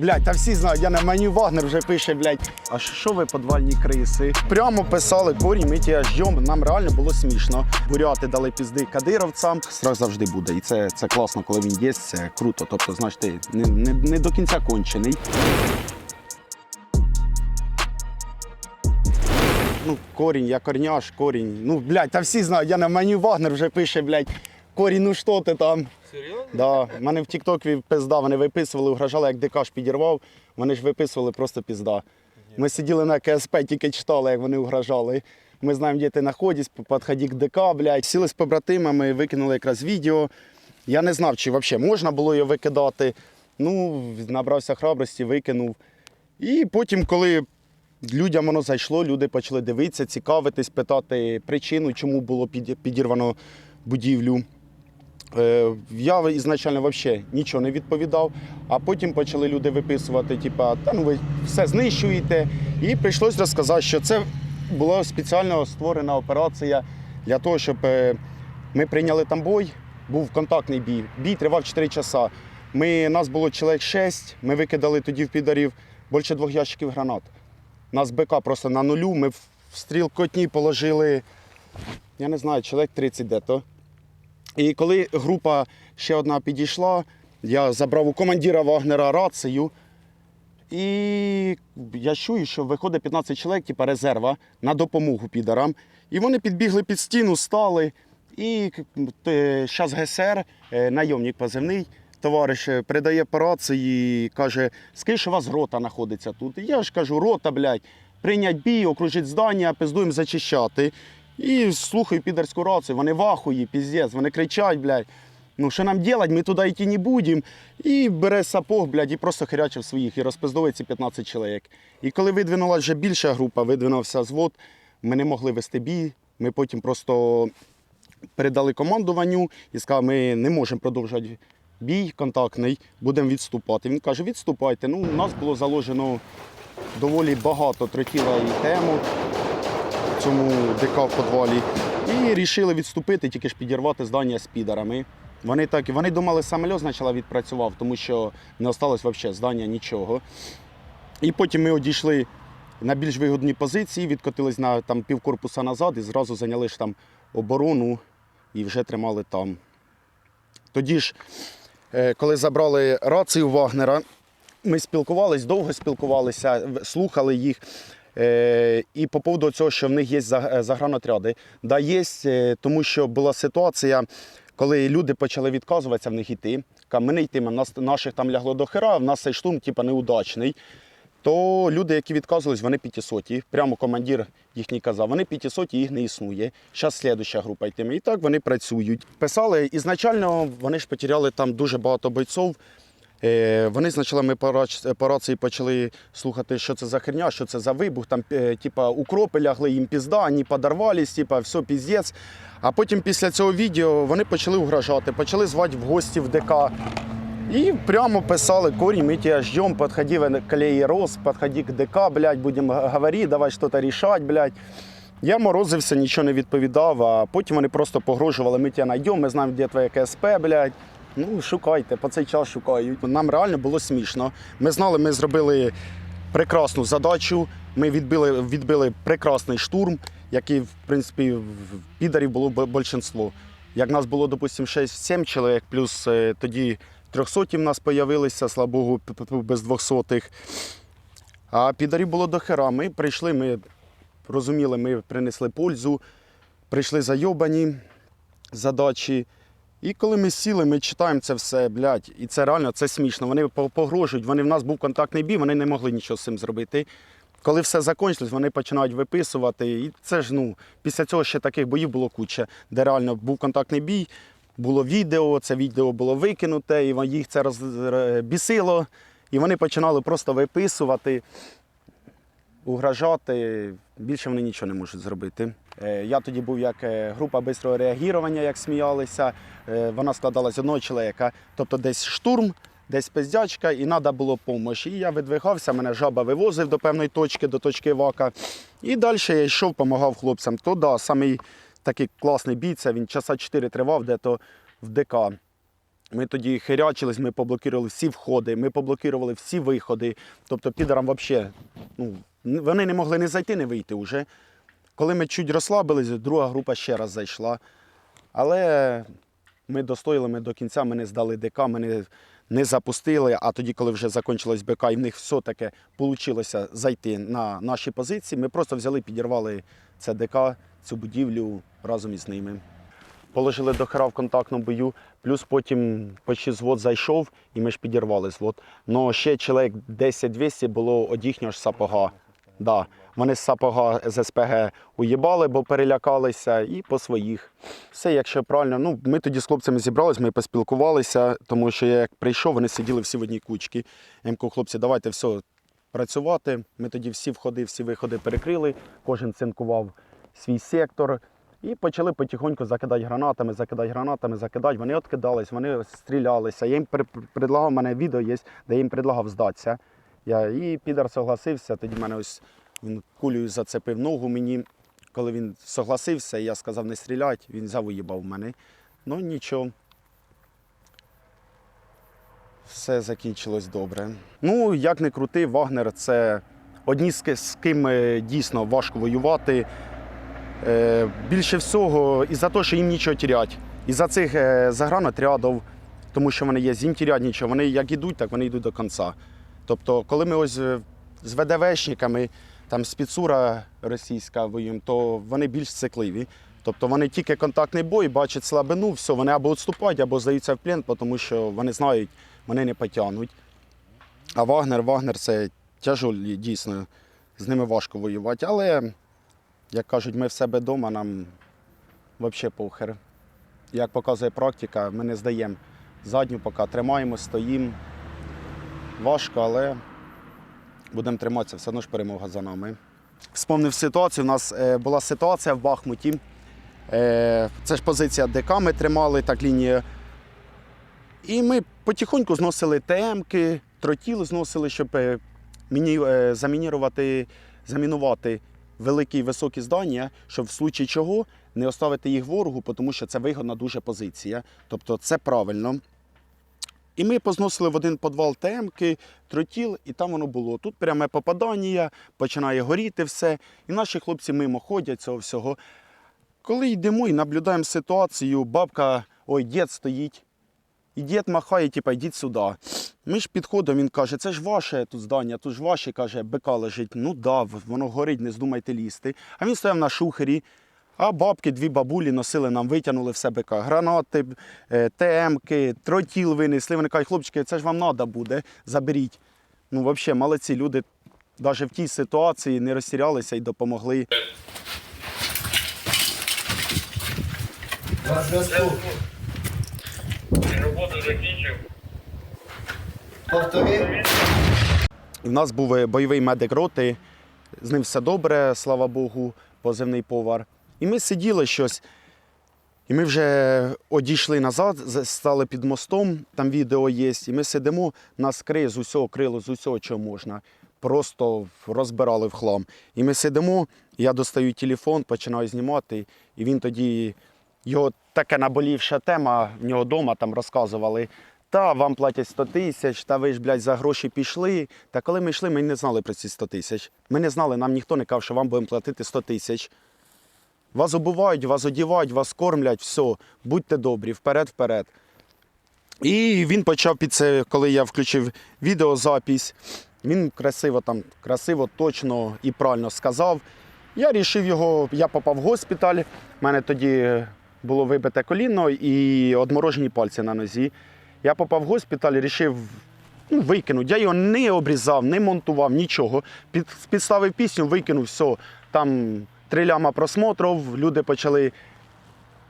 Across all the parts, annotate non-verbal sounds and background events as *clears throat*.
Блять, та всі знають, я на меню Вагнер вже пише, блять. А що ви подвальні криси? Прямо писали корінь, ми ті ждем. Нам реально було смішно. Буряти дали пізди кадировцям. Страх завжди буде. І це, це класно, коли він є, це круто. Тобто, знаєш, ти не, не, не до кінця кончений. Ну, корінь, я корняш, корінь. Ну, блядь, та всі знають, я на меню Вагнер вже пише, блядь, корінь, ну що ти там? Серйозно? Да. Мене в Тіктокі пизда, вони виписували, угрожали, як дикаш підірвав, вони ж виписували просто пізда. Ми сиділи на КСП, тільки читали, як вони угрожали. Ми знаємо, де ти знаходиш, підходи к ДК, блядь. Сіли з побратимами, викинули якраз відео. Я не знав, чи взагалі можна було його викидати. Ну, набрався храбрості, викинув. І потім, коли людям воно зайшло, люди почали дивитися, цікавитись, питати причину, чому було підірвано будівлю. Е, Я ізначально взагалі нічого не відповідав, а потім почали люди виписувати, типа, та ну ви все знищуєте. І прийшлось розказати, що це була спеціально створена операція для того, щоб е, ми прийняли там бой. Був контактний бій. Бій тривав 4 часа. Ми, нас було чоловік 6, ми викидали тоді в підарів більше двох ящиків гранат. Нас БК просто на нулю. Ми в стрілкотні положили, я не знаю, чоловік 30 де-то. І коли група ще одна підійшла, я забрав у командира Вагнера рацію. І я чую, що виходить 15 чоловік, типу резерва, на допомогу підарам. І вони підбігли під стіну, стали. І зараз ГСР, е, найомник позивний, товариш е, передає по рації, каже, скажи, що у вас рота знаходиться тут. І я ж кажу, рота, блядь, прийнять бій, окружить здання, пиздуємо зачищати. І слухаю підерську рацію, вони в ахуї, піздець, вони кричать, блядь. Ну, що нам делать, ми туди йти не будемо. І бере сапог, блядь, і просто херячив своїх, і розпиздовує ці 15 чоловік. І коли видвинулася вже більша група, видвинувся звод, ми не могли вести бій. Ми потім просто передали командуванню і сказали, ми не можемо продовжувати бій контактний, будемо відступати. Він каже, відступайте. Ну, у нас було заложено доволі багато тротілої тему цьому ДК в підвалі. І вирішили відступити, тільки ж підірвати здання з підарами. Вони так, вони думали, самольот спочатку відпрацював, тому що не осталось взагалі здання нічого. І потім ми одійшли на більш вигодні позиції, відкотились на там, півкорпуса назад і зразу зайняли ж там оборону і вже тримали там. Тоді ж, е, коли забрали рацію Вагнера, ми спілкувалися, довго спілкувалися, слухали їх. Е, І по поводу цього, що в них є е, загранотряди. Да, є, е, тому що була ситуація, коли люди почали відказуватися в них йти. Ми не йтиме, нас наших там лягло до хера, в нас цей штурм типа, неудачний. То люди, які відказувались, вони п'ятисоті. Прямо командир їхній казав, вони п'ятисоті, їх не існує. Зараз слідуща група йтиме. І так вони працюють. Писали, ізначально вони ж потеряли там дуже багато бойців. Е, Вони ми по рації почали слухати, що це за херня, що це за вибух. Там, е, типа, укропи лягли їм пізда, вони подорвались, типа, все піздець. А потім після цього відео вони почали угрожати, почали звати в гості в ДК. І прямо писали, корень, мы тебя ждем, подходи в колеи роз, подходи к ДК, блядь, будемо говорити, давай щось рішати, блядь. Я морозився, нічого не відповідав, а потім вони просто погрожували, ми тебе знайдемо, ми знаємо, де твоє КСП, блядь. Ну, шукайте, по цей час шукають. Нам реально було смішно. Ми знали, ми зробили прекрасну задачу. Ми відбили, відбили прекрасний штурм, який, в принципі, в підарів було більшинство. Як нас було, допустимо, 6-7 чоловік, плюс е, тоді трьохсоті в нас з'явилися, слава Богу, без двохсотих. А підарів було до хера. Ми прийшли, ми розуміли, ми принесли пользу, прийшли зайобані задачі. І коли ми сіли, ми читаємо це все, блядь, і це реально це смішно. Вони погрожують, вони в нас був контактний бій, вони не могли нічого з цим зробити. Коли все закінчилось, вони починають виписувати. І це ж ну, після цього ще таких боїв було куча, де реально був контактний бій, було відео, це відео було викинуте, і їх це розбісило. І вони починали просто виписувати, угрожати. Більше вони нічого не можуть зробити. Е, Я тоді був як е, група швидкого реагування, як сміялися. Е, Вона складалась з одного чоловіка. Тобто десь штурм, десь пиздячка, і треба було допомога. І я видвигався, мене жаба вивозив до певної точки, до точки вака. І далі я йшов, допомагав хлопцям. То да, самий такий класний бій, він часа 4 тривав, де-то в ДК. Ми тоді хирячились, ми поблокували всі входи, ми поблокували всі виходи. Тобто підерам взагалі, ну, вони не могли не зайти, не вийти вже. Коли ми чуть розслабились, друга група ще раз зайшла. Але ми достояли, ми до кінця, ми не здали ДК, ми не, не запустили. А тоді, коли вже закінчилось БК, і в них все-таки вийшло зайти на наші позиції, ми просто взяли, підірвали це ДК, цю будівлю разом із ними. Положили до хера в контактному бою, плюс потім почти звод зайшов, і ми ж підірвали звод. Но ще чоловік 10-200 було од їхнього ж сапога. Да. Вони з сапога з СПГ уїбали, бо перелякалися, і по своїх. Все, якщо правильно. Ну, ми тоді з хлопцями зібрались, ми поспілкувалися, тому що я як прийшов, вони сиділи всі в одній кучці. Я кажу, хлопці, давайте все працювати. Ми тоді всі входи, всі виходи перекрили, кожен цинкував свій сектор. І почали потихоньку закидати гранатами, закидати гранатами, закидати. Вони відкидались, вони стрілялися. Я їм предлагав, у мене відео є, де я їм предлагав здатися. Я, і підар согласився, тоді мене ось він кулею зацепив ногу мені. Коли він согласився, я сказав не стріляти, він взяв уїбав мене. Ну нічого. Все закінчилось добре. Ну, як не крути, Вагнер це одні з ким е, дійсно важко воювати. Е, більше всього із-за того, що їм нічого тірять. Із-за цих е, загранотрядів, тому що вони є, їм нічого. Вони як йдуть, так вони йдуть до кінця. Тобто, коли ми ось з ВДВшниками, там спецура російська воюємо, то вони більш цикливі. Тобто вони тільки контактний бой, бачать слабину, все, вони або відступають, або здаються в плен, тому що вони знають, вони не потягнуть. А Вагнер, Вагнер це тяжолі, дійсно, з ними важко воювати. Але, як кажуть, ми в себе вдома, нам взагалі похер. Як показує практика, ми не здаємо задню, поки тримаємо, стоїмо. Важко, але будемо триматися, все одно ж перемога за нами. Вспомнив ситуацію. У нас е, була ситуація в Бахмуті. Е, це ж позиція ДК ми тримали, так лінія. І ми потихоньку зносили ТМки, тротіл зносили, щоб е, замінірувати, замінувати великі і високі здання, щоб в случаї чого не оставити їх ворогу, тому що це вигодна дуже позиція. Тобто це правильно. І ми позносили в один підвал ТМки, тротіл, і там воно було. Тут пряме попадання, починає горіти все. І наші хлопці мимо ходять цього всього. Коли йдемо і наблюдаємо ситуацію, бабка, ой, дід стоїть. І дід махає, типа, йдіть сюди. Ми ж підходимо, він каже, це ж ваше тут здання, тут ж ваше, каже, бика лежить. Ну да, воно горить, не здумайте лізти. А він стояв на шухері, а бабки, дві бабулі носили нам, витягнули все бика. Гранати, е, ТМки, тротіл винесли. Вони кажуть, хлопчики, це ж вам треба буде, заберіть. Ну, взагалі, молодці люди навіть в тій ситуації не розтірялися і допомогли. Роботу закінчив. І нас був е, бойовий медик роти, з ним все добре, слава Богу, позивний повар. І ми сиділи щось. І ми вже одійшли назад, стали під мостом, там відео є, і ми сидимо, нас криє з усього крило, з усього, чого можна. Просто розбирали в хлам. І ми сидимо, я достаю телефон, починаю знімати, і він тоді, його така наболівша тема, в нього вдома там розказували. Та вам платять 100 тисяч, та ви ж, блядь, за гроші пішли. Та коли ми йшли, ми не знали про ці 100 тисяч. Ми не знали, нам ніхто не казав, що вам будемо платити 100 тисяч. Вас обувають, вас одівають, вас кормлять, все, будьте добрі, вперед, вперед. І він почав під це, коли я включив відеозапись, він красиво там, красиво, точно і правильно сказав. Я вирішив його, я попав в госпіталь. У мене тоді було вибите коліно і одморожені пальці на нозі. Я попав в госпіталь, вирішив ну, викинути. Я його не обрізав, не монтував, нічого. Під, підставив пісню, викинув все. Там три ляма просмотрів, люди почали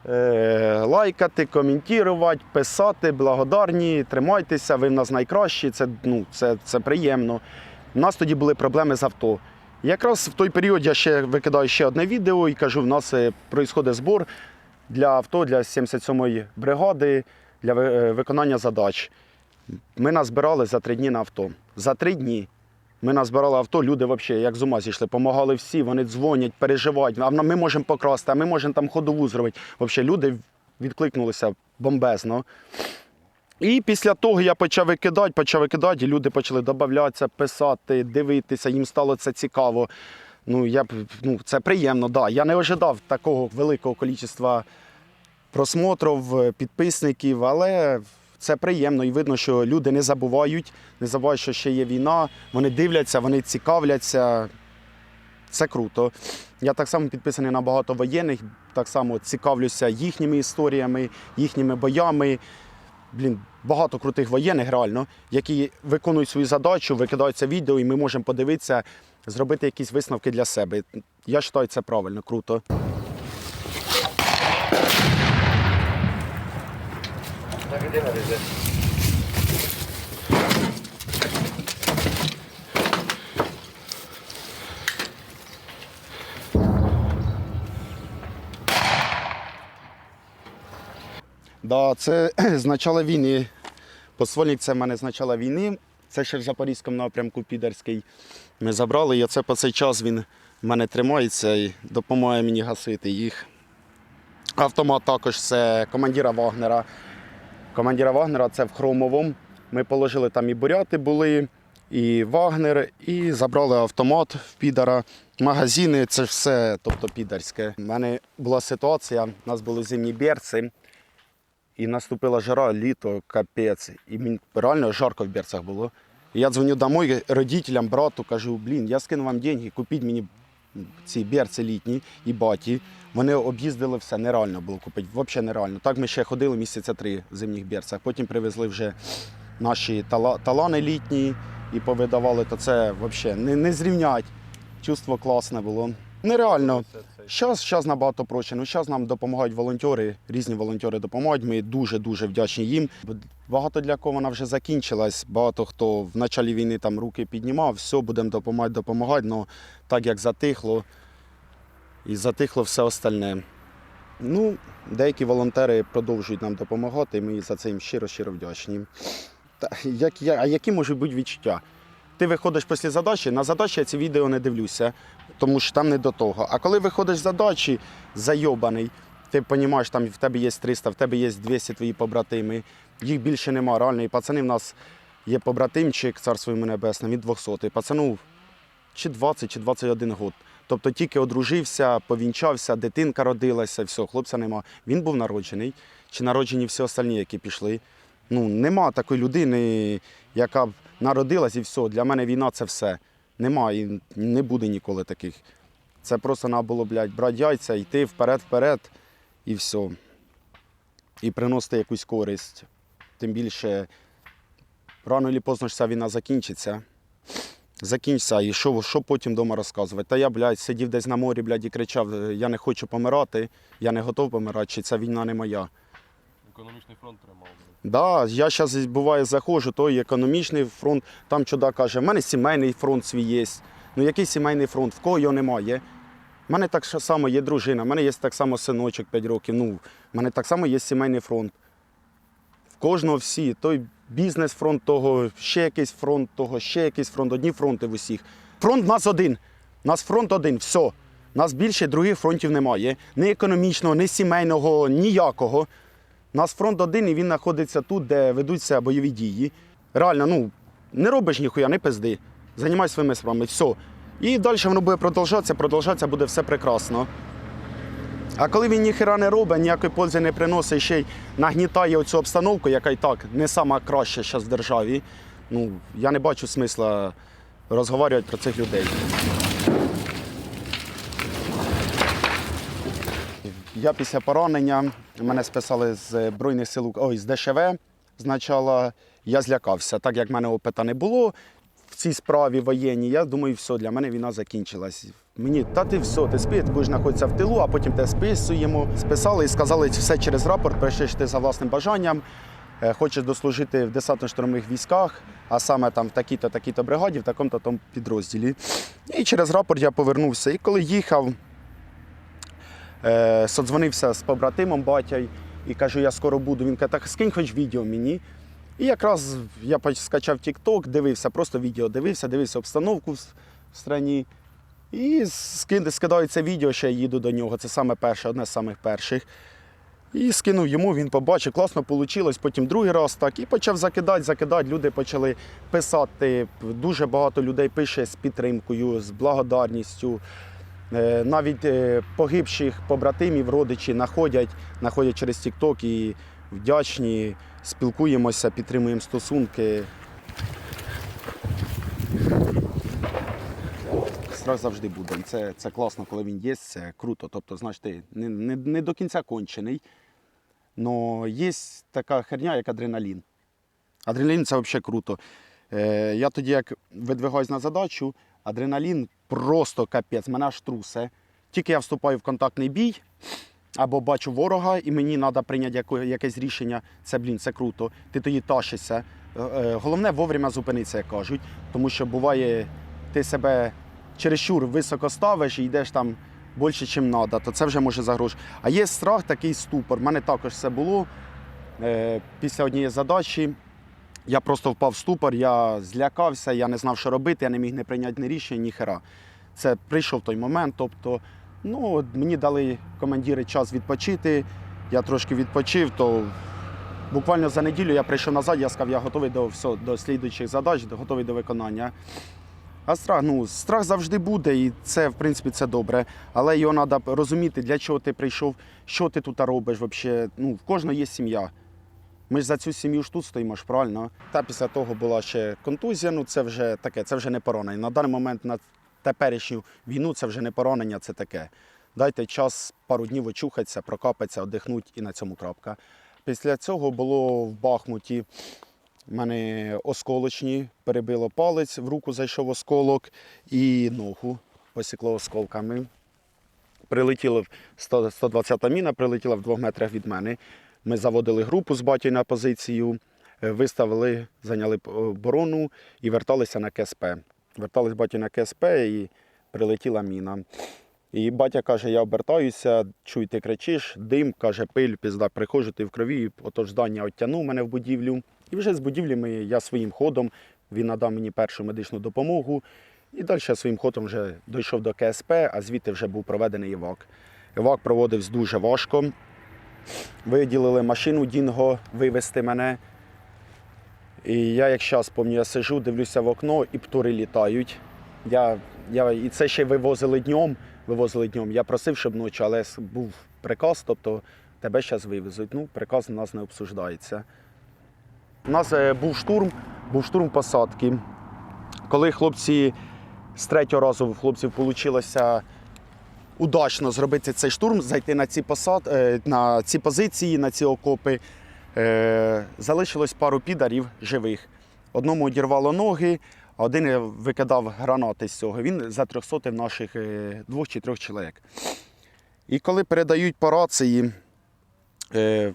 е, лайкати, коментувати, писати, благодарні, тримайтеся, ви в нас найкращі, це, ну, це, це приємно. У нас тоді були проблеми з авто. Якраз в той період я ще викидаю ще одне відео і кажу, в нас відбувається збор для авто, для 77-ї бригади, для е, виконання задач. Ми назбирали за три дні на авто. За три дні. Ми назбирали авто, люди взагалі як з ума зійшли, допомагали всі, вони дзвонять, переживають. А ми можемо покрасти, а ми можемо там ходову зробити. Взагалі люди відкликнулися бомбезно. І після того я почав викидати, почав викидати, і люди почали додатися, писати, дивитися, їм стало це цікаво. Ну, я, ну, це приємно, да. Я не ожидав такого великого кількості просмотрів, е, підписників, але це приємно і видно, що люди не забувають, не забувають, що ще є війна, вони дивляться, вони цікавляться. Це круто. Я так само підписаний на багато воєнних, так само цікавлюся їхніми історіями, їхніми боями. Блін, багато крутих воєнних реально, які виконують свою задачу, викидаються відео, і ми можемо подивитися, зробити якісь висновки для себе. Я вважаю, це правильно, круто. Так іди. Да, це *clears throat* з початку війни. Посольник це в мене з початку війни. Це ще в Запорізькому напрямку Підерський. Ми забрали, і оце по цей час він в мене тримається і допомагає мені гасити їх. Автомат також це командира Вагнера. Командира Вагнера це в Хромовому. Ми положили там і буряти були, і Вагнер, і забрали автомат в підара. Магазини це все, тобто підарське. У мене була ситуація, у нас були зимні берці. І наступила жара, літо, капець. І мені реально жарко в берцях було. І я дзвоню домой родителям, брату, кажу, блін, я скину вам деньги, купіть мені ці берці літні і баті. Вони об'їздили все, нереально було купити, взагалі нереально. Так ми ще ходили місяця три в зимніх берцях. Потім привезли вже наші талани літні і повидавали, то це взагалі не, не зрівнять. Чувство класне було. Нереально. Зараз, зараз набагато проще. Ну, зараз нам допомагають волонтери, різні волонтери допомагають. Ми дуже-дуже вдячні їм. Багато для кого вона вже закінчилась. Багато хто в початку війни там руки піднімав, все, будемо допомагати, допомагати. але так як затихло, і затихло все остальне. Ну, деякі волонтери продовжують нам допомагати, і ми за це їм щиро-щиро вдячні. Та, як, я- а які можуть бути відчуття? Ти виходиш після задачі, на задачі я ці відео не дивлюся, тому що там не до того. А коли виходиш з задачі, зайобаний, ти розумієш, там в тебе є 300, в тебе є 200 твої побратими, їх більше нема. Реально, і пацани в нас є побратимчик, царство йому небесне, він 200. Пацану чи 20, чи 21 год. Тобто тільки одружився, повінчався, дитинка родилася, все, хлопця нема. Він був народжений, чи народжені всі остальні, які пішли. Ну, нема такої людини, яка б народилась і все. Для мене війна це все. Нема і не буде ніколи таких. Це просто треба було, блядь, брати яйця, йти вперед-вперед і все. І приносити якусь користь. Тим більше рано чи пізно ж ця війна закінчиться. Закінчиться, і що, що потім вдома розказувати? Та я, блядь, сидів десь на морі, блядь, і кричав: я не хочу помирати, я не готов помирати, чи ця війна не моя. Економічний фронт тримав. Да, я зараз буває заходжу, той економічний фронт, там чудак каже, в мене сімейний фронт свій є. Ну який сімейний фронт? В кого його немає? У мене так само є дружина, в мене є так само синочок 5 років. Ну, в мене так само є сімейний фронт. В кожного всі. Той бізнес-фронт того, ще якийсь фронт того, ще якийсь фронт, одні фронти в усіх. Фронт в нас один. У нас фронт один, все. У нас більше других фронтів немає. Ні економічного, ні сімейного, ніякого. У нас фронт один і він знаходиться тут, де ведуться бойові дії. Реально, ну, не робиш ніхуя, не пизди. Займайся своїми справами, все. І далі воно буде продовжатися, продовжатися буде все прекрасно. А коли він ніхера не робить, ніякої пользи не приносить, ще й нагнітає оцю обстановку, яка і так не сама краща зараз в державі, ну, я не бачу смисла розговорювати про цих людей. Я після поранення мене списали з Збройних сил ой, з ДШВ. Спочатку я злякався, так як в мене опита не було в цій справі воєнній, я думаю, все, для мене війна закінчилась. Мені, та ти все, ти спи, ти будеш знаходитися в тилу, а потім те списуємо. Списали і сказали все через рапорт, прийшли ти за власним бажанням. е, Хочеш дослужити в десантно-штурмових військах, а саме там в такій-то, такій-то бригаді, в такому-то тому підрозділі. І через рапорт я повернувся. І коли їхав, содзвонився з побратимом батя і кажу, я скоро буду. Він каже, так скинь хоч відео мені. І якраз я скачав TikTok, дивився, просто відео дивився, дивився обстановку в страні. І скид- скидаю це відео, ще їду до нього. Це саме перше, одне з самих перших. І скинув йому, він побачив, класно вийшло. Потім другий раз так. І почав закидати, закидати. Люди почали писати. Дуже багато людей пише з підтримкою, з благодарністю. Е, Навіть е, погибших побратимів, родичі знаходять, знаходять через TikTok і вдячні, спілкуємося, підтримуємо стосунки. Страх завжди буде. Це, це класно, коли він є, це круто. Тобто, знаєш, не, не, не до кінця кончений. але є така херня, як адреналін. Адреналін це взагалі круто. Е, я тоді, як видвигаюсь на задачу, адреналін просто капець, мене аж трусе. Тільки я вступаю в контактний бій або бачу ворога, і мені треба прийняти якесь рішення. Це, блін, це круто. Ти тоді ташишся. Е, е, Головне вовремя зупинитися, як кажуть. Тому що буває, ти себе чересчур високо ставиш і йдеш там більше, ніж треба, то це вже може загрожувати. А є страх, такий ступор. У мене також це було після однієї задачі. Я просто впав в ступор, я злякався, я не знав, що робити, я не міг не прийняти ні рішення, ні хера. Це прийшов той момент. Тобто, ну, мені дали командири час відпочити. Я трошки відпочив, то буквально за неділю я прийшов назад, я сказав, я готовий до все, до слідуючих задач, готовий до виконання. А страх, ну, страх завжди буде, і це, в принципі, це добре. Але його треба розуміти, для чого ти прийшов, що ти тут робиш. Вообще. Ну, в кожного є сім'я. Ми ж за цю сім'ю ж тут стоїмо ж правильно. Та після того була ще контузія, ну це вже таке, це вже не поранення. На даний момент на теперішню війну це вже не поранення, це таке. Дайте час пару днів очухатися, прокапатися, одихнути і на цьому крапка. Після цього було в Бахмуті. У мене осколочні, перебило палець, в руку зайшов осколок і ногу посікло осколками. Прилетіло 120-та міна, прилетіла в двох метрах від мене. Ми заводили групу з батьком на позицію, е, виставили, зайняли оборону і верталися на КСП. Вертались батько на КСП і прилетіла міна. І батя каже: я обертаюся, чуй, ти кричиш, дим, каже, пиль, пізда, приходжу, ти в крові. Отож здання оттягнув мене в будівлю. І вже з будівлі я своїм ходом, він надав мені першу медичну допомогу. І далі я своїм ходом вже дійшов до КСП, а звідти вже був проведений івак. Івак проводився дуже важко. Виділили машину Дінго вивезти мене. І я, як зараз пам'ятаю, я сижу, дивлюся в окно, і птури літають. Я, я, і це ще вивозили днем, вивозили днем. Я просив, щоб ночі, але був приказ, тобто тебе зараз вивезуть. Ну, приказ у нас не обсуждається. У нас е, був штурм, був штурм посадки. Коли хлопці з третього разу хлопців вийшло удачно зробити цей штурм, зайти на ці посад, е, на ці позиції, на ці окопи. Е, Залишилось пару підарів живих. Одному одірвало ноги, а один викидав гранати з цього. Він затрьохсотив наших е, двох чи трьох чоловік. І коли передають по рації,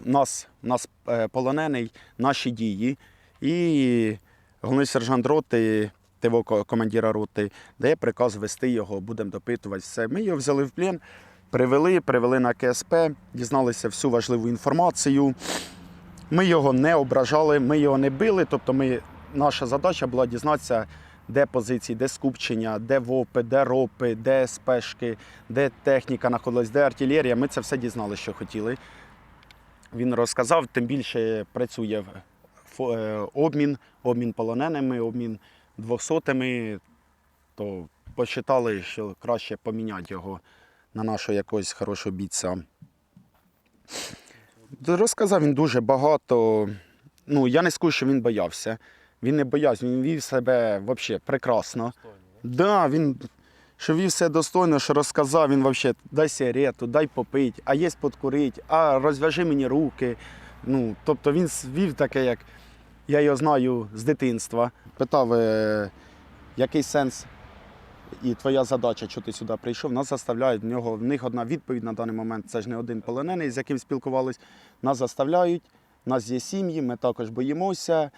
нас, нас полонений, наші дії, і головний сержант роти, ТВО командира роти, дає приказ вести його, будемо допитувати все. Ми його взяли в плен, привели, привели на КСП, дізналися всю важливу інформацію. Ми його не ображали, ми його не били. Тобто ми, наша задача була дізнатися, де позиції, де скупчення, де ВОПи, де ропи, де спешки, де техніка знаходилась, де артилерія. Ми це все дізнали, що хотіли. Він розказав, тим більше працює е, обмін, обмін полоненими, обмін двохсотими, то посчитали, що краще поміняти його на нашого якогось хорошого бійця. Розказав він дуже багато. Ну, я не скажу, що він боявся. Він не боявся, він вів себе взагалі прекрасно. Да, він що вів все достойно, що розказав, він взагалі дай сигарету, дай попить, а є подкурить, а розв'яжи мені руки. Ну, тобто він вів таке, як я його знаю з дитинства. Питав, е, який сенс і твоя задача, що ти сюди прийшов, нас заставляють. В нього в них одна відповідь на даний момент. Це ж не один полонений, з яким спілкувались. Нас заставляють, у нас є сім'ї, ми також боїмося.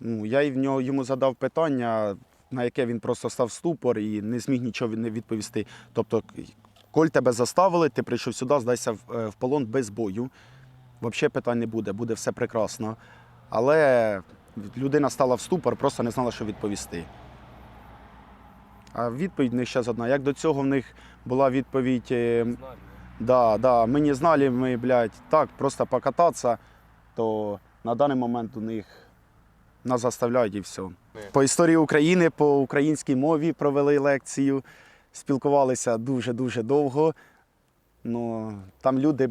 Ну, я і в нього йому задав питання, на яке він просто став ступор і не зміг нічого не відповісти. Тобто, коль тебе заставили, ти прийшов сюди, здайся в, е, в полон без бою. Взагалі питань не буде, буде все прекрасно. Але людина стала в ступор, просто не знала, що відповісти. А відповідь в них зараз одна. Як до цього в них була відповідь, е, Да, да. Мы не знали, мы, блядь, так, просто покататься, то на даний момент у них нас заставляють і все. По історії України, по українській мові провели лекцію, спілкувалися дуже-дуже довго. Ну, там люди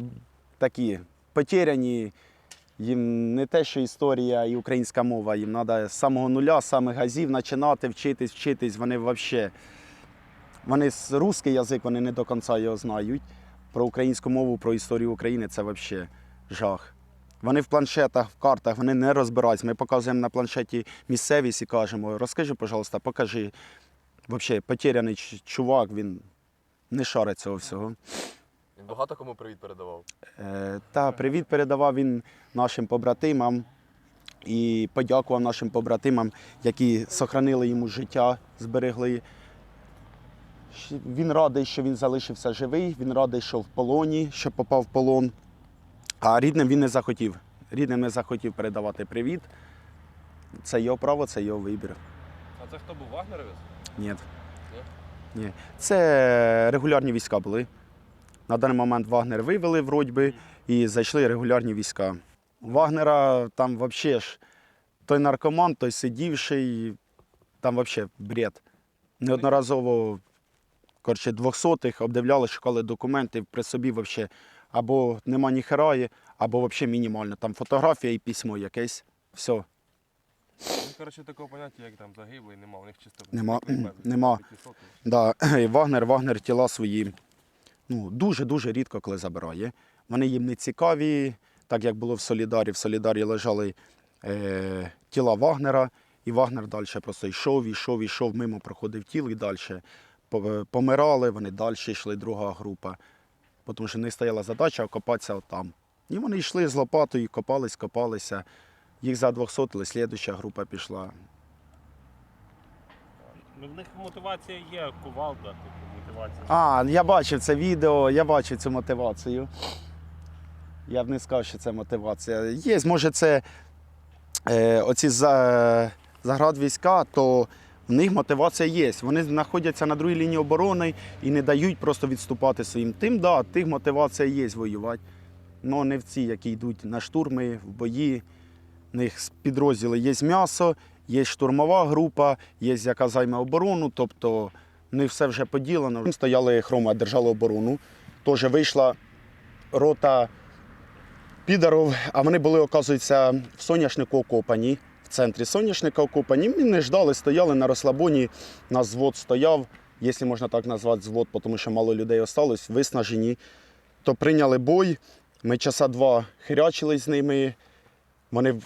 такі потеряні. Їм не те, що історія і українська мова, їм треба з самого нуля, з самих газів починати вчитись, вчитись. Вони взагалі. Вони русський язик вони не до кінця його знають. Про українську мову, про історію України це взагалі жах. Вони в планшетах, в картах, вони не розбираються. Ми показуємо на планшеті місцевість і кажемо, розкажи, пожалуйста, покажи. Взагалі, потеряний чувак, він не шарить цього всього. Багато кому привіт передавав. Е, Та привіт передавав він нашим побратимам і подякував нашим побратимам, які сохранили йому життя, зберегли. Він радий, що він залишився живий, він радий, що в полоні, що попав в полон. А рідним він не захотів. Рідним не захотів передавати привіт. Це його право, це його вибір. А це хто був Вагнеровець? Ні. Ні. Це регулярні війська були. На даний момент Вагнер вивели вроді би, і зайшли регулярні війська. Вагнера там взагалі ж той наркоман, той сидівший, там взагалі бред. Неодноразово коротше, 200-х обдивляли, шукали документи при собі взагалі. Або нема ні херає, або взагалі мінімально. Там фотографія і письмо якесь. Все. Ну, коротше, такого поняття, як там загиблий, нема. У них чисто Нема, *clears throat* нема. Да, і *clears throat* Вагнер, Вагнер тіла свої ну, дуже-дуже рідко коли забирає. Вони їм не цікаві, так як було в Солідарі. В Солідарі лежали е, тіла Вагнера, і Вагнер далі просто йшов, йшов, йшов, мимо проходив тіл і далі. Помирали, вони далі йшли, друга група. Тому що не стояла задача окопатися отам. І вони йшли з лопатою, копались, копалися. Їх за 200, але слідуща група пішла. Ну, в них мотивація є, кувалда, типу, мотивація. А, я бачив це відео, я бачив цю мотивацію. Я б не сказав, що це мотивація. Є, може, це е, оці за, заградвійська, то в них мотивація є. Вони знаходяться на другій лінії оборони і не дають просто відступати своїм. Тим, да, тих мотивація є воювати. але не в ці, які йдуть на штурми, в бої. В них підрозділи є м'ясо, є штурмова група, є яка займе оборону. Тобто в них все вже поділено. Стояли хрома, держали оборону. Теж вийшла рота підарів, а вони були, оказується, в соняшнику окопані. В центрі соняшника окопані. Ми не ждали, стояли на розслабоні. Нас звод стояв, якщо можна так назвати звод, тому що мало людей осталось, виснажені. То прийняли бой. Ми часа два хирячили з ними. Вони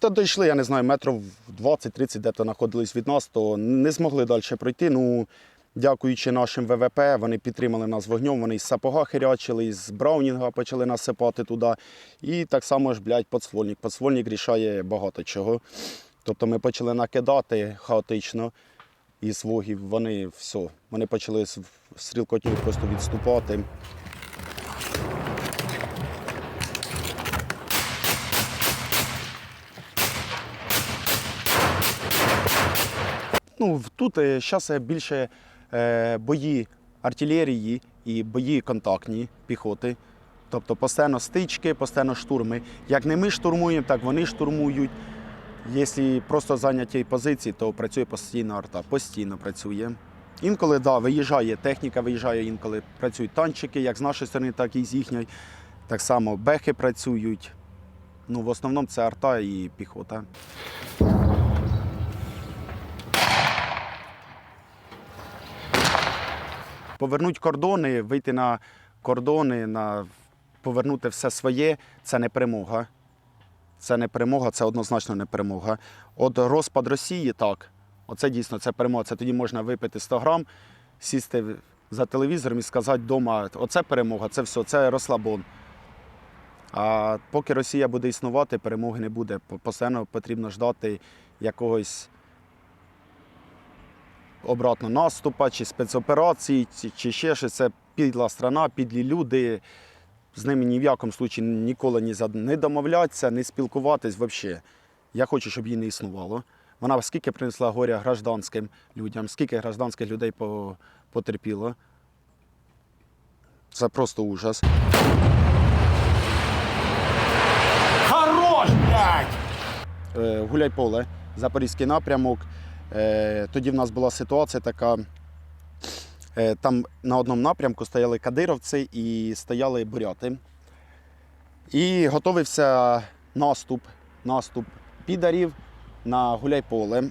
та дійшли, я не знаю, метрів 20-30, де то знаходились від нас, то не змогли далі пройти. Ну, дякуючи нашим ВВП, вони підтримали нас вогнем, вони з сапога хирячили, з Браунінга почали насипати туди. І так само ж, блядь, подствольник. Подствольник рішає багато чого. Тобто ми почали накидати хаотично із вогів. Вони все, вони почали стрілкотню просто відступати. Ну, тут зараз більше е, бої артилерії і бої контактні піхоти. Тобто постійно стички, постійно штурми. Як не ми штурмуємо, так вони штурмують. Якщо просто зайняті позиції, то працює постійно арта, постійно працює. Інколи да, виїжджає техніка, виїжджає, інколи працюють танчики, як з нашої сторони, так і з їхньої. Так само бехи працюють. Ну, в основному це арта і піхота. Повернути кордони, вийти на кордони, на повернути все своє це не перемога. Це не перемога, це однозначно не перемога. От розпад Росії так. Оце дійсно це перемога. Це тоді можна випити 100 грам, сісти за телевізором і сказати вдома, оце перемога, це все, це розслабон. А поки Росія буде існувати, перемоги не буде. По- Постійно потрібно ждати якогось обратно наступа, чи спецоперації, чи, чи ще щось. Це підла страна, підлі люди. З ними ні в якому случаї ніколи ні, не домовлятися, не спілкуватись взагалі. Я хочу, щоб її не існувало. Вона скільки принесла горя гражданським людям, скільки гражданських людей по- потерпіло. Це просто ужас. Хорош, блядь! Е, Гуляйполе, Запорізький напрямок. Е, Тоді в нас була ситуація така. е, Там на одному напрямку стояли кадировці і стояли буряти. І готовився наступ, наступ підарів на Гуляйполе.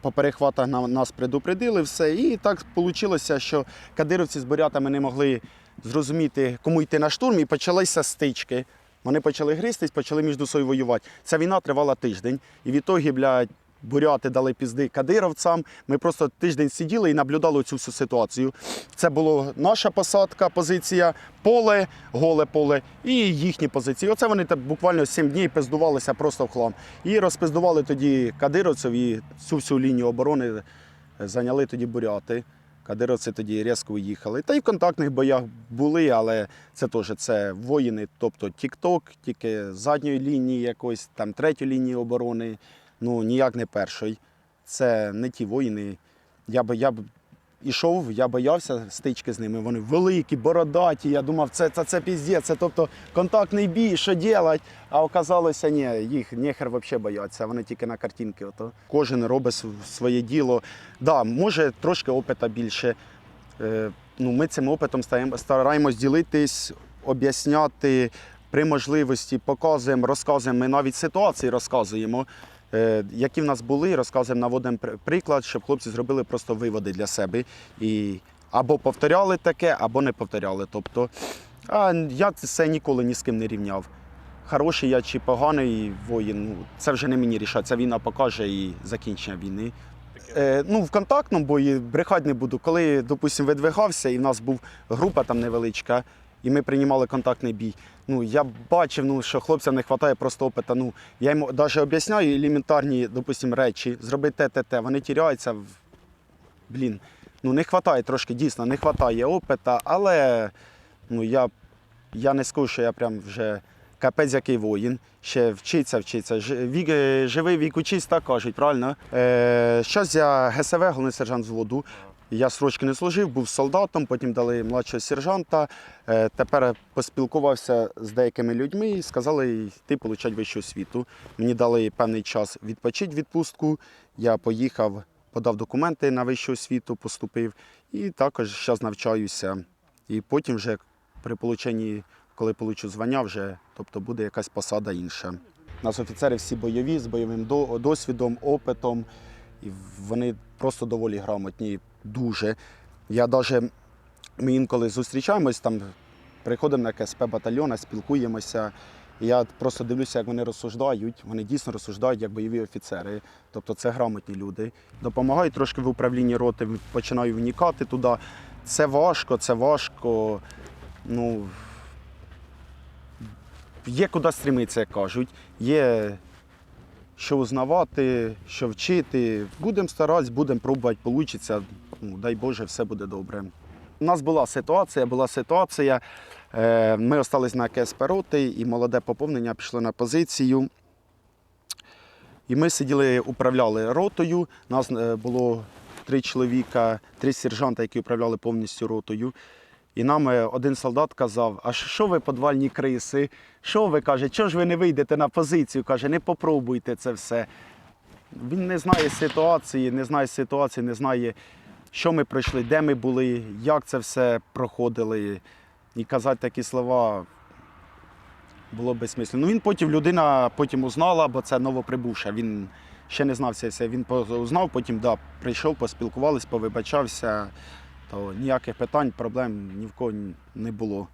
По перехватах нас предупредили все. І так вийшло, що кадировці з бурятами не могли зрозуміти, кому йти на штурм, і почалися стички. Вони почали гристись, почали між собою воювати. Ця війна тривала тиждень. І відтоді, блядь, буряти дали пізди кадировцям. Ми просто тиждень сиділи і наблюдали цю всю ситуацію. Це була наша посадка, позиція, поле, голе поле і їхні позиції. Оце вони так буквально сім днів пиздувалися просто в хлам. І розпиздували тоді кадировців і цю всю лінію оборони зайняли тоді буряти. Кадировці тоді різко виїхали. Та й в контактних боях були, але це теж це воїни, тобто Тік-Ток, тільки задньої лінії якоїсь, там третьої лінії оборони, ну ніяк не першої. Це не ті воїни. Я б я б ішов, я боявся стички з ними. Вони великі, бородаті. Я думав, це це, це піздець, це тобто контактний бій, що робити? А оказалося, ні, їх ніхер взагалі бояться, вони тільки на картинки. Ото. Кожен робить своє діло. Да, може трошки опита більше. Е, ну, ми цим опитом стараємось ділитись, об'ясняти при можливості, показуємо, розказуємо. Ми навіть ситуації розказуємо, е, які в нас були, розказуємо, наводимо приклад, щоб хлопці зробили просто виводи для себе. І або повторяли таке, або не повторяли. Тобто, а я це ніколи ні з ким не рівняв. Хороший я чи поганий воїн, ну, це вже не мені рішати. Ця війна покаже і закінчення війни. Е, ну, в контактному бої брехати не буду. Коли, допустимо, видвигався, і в нас був група там невеличка, і ми приймали контактний бій. Ну, я бачив, ну, що хлопцям не вистачає просто опиту. Ну, я йому навіть об'ясняю елементарні, допустимо, речі, зроби те, те. Вони тіряються. Блін, ну не вистачає трошки, дійсно, не вистачає опита, але ну, я, я не скажу, що я прям вже капець який воїн. Ще вчиться, вчиться. Вік, живий вік учись, так кажуть, правильно? Е, щас я ГСВ, головний сержант взводу. Я срочки не служив, був солдатом, потім дали младшого сержанта. Е, тепер поспілкувався з деякими людьми і сказали йти отримати вищу освіту. Мені дали певний час відпочити відпустку. Я поїхав, подав документи на вищу освіту, поступив і також зараз навчаюся. І потім вже при полученні, коли получу звання, вже тобто буде якась посада інша. Нас офіцери всі бойові з бойовим досвідом, опитом, і вони просто доволі грамотні, дуже. Я навіть ми інколи зустрічаємось там, приходимо на КСП батальйона, спілкуємося. Я просто дивлюся, як вони розсуждають. Вони дійсно розсуждають як бойові офіцери. Тобто це грамотні люди. Допомагають трошки в управлінні роти, починаю вникати туди. Це важко, це важко. Ну, є куди стремитися, як кажуть. Є що узнавати, що вчити. Будемо старатися, будемо пробувати, вийде. Дай Боже, все буде добре. У нас була ситуація, була ситуація. Е, Ми залишились на КСП роти, і молоде поповнення пішло на позицію. І ми сиділи, управляли ротою. Нас е, було три чоловіка, три сержанта, які управляли повністю ротою. І нам е, один солдат казав: А що ви подвальні криси? Що ви каже, чого ж ви не вийдете на позицію? Каже, не попробуйте це все. Він не знає ситуації, не знає ситуації, не знає, що ми пройшли, де ми були, як це все проходили. І казати такі слова було безсмислено. Ну він потім людина потім узнала, бо це новоприбувша. Він ще не знався. Він узнав, потім да, прийшов, поспілкувались, повибачався. То ніяких питань, проблем ні в кого не було.